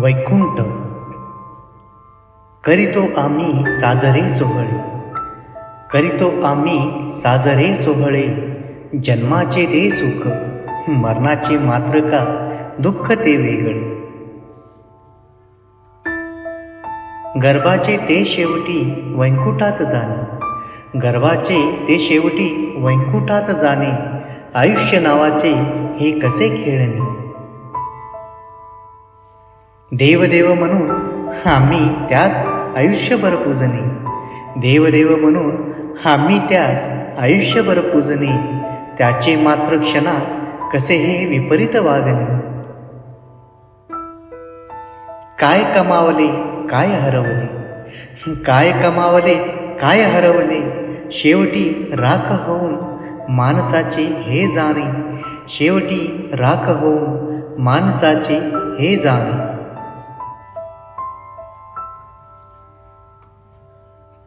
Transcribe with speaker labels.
Speaker 1: वैकुंठ. करीतो आम्ही साजरे सोहळे. करीतो आम्ही साजरे सोहळे. जन्माचे दे सुख मरणाचे मात्र का दुःख ते वेगळे. गर्भाचे ते शेवटी वैकुंठात जाणे. गर्भाचे ते शेवटी वैकुंठात जाणे. आयुष्य नावाचे हे कसे खेळणे? देवदेव म्हणून आम्ही त्यास आयुष्यभर पूजने. देवदेव म्हणून आम्ही त्यास आयुष्यभर पूजणे त्याचे मात्र क्षणात कसे हे विपरीत वागणे. काय कमावले काय हरवले? काय कमावले काय हरवले? शेवटी राख होऊन माणसाचे हे जाणे. शेवटी राख होऊन माणसाचे हे जाणे.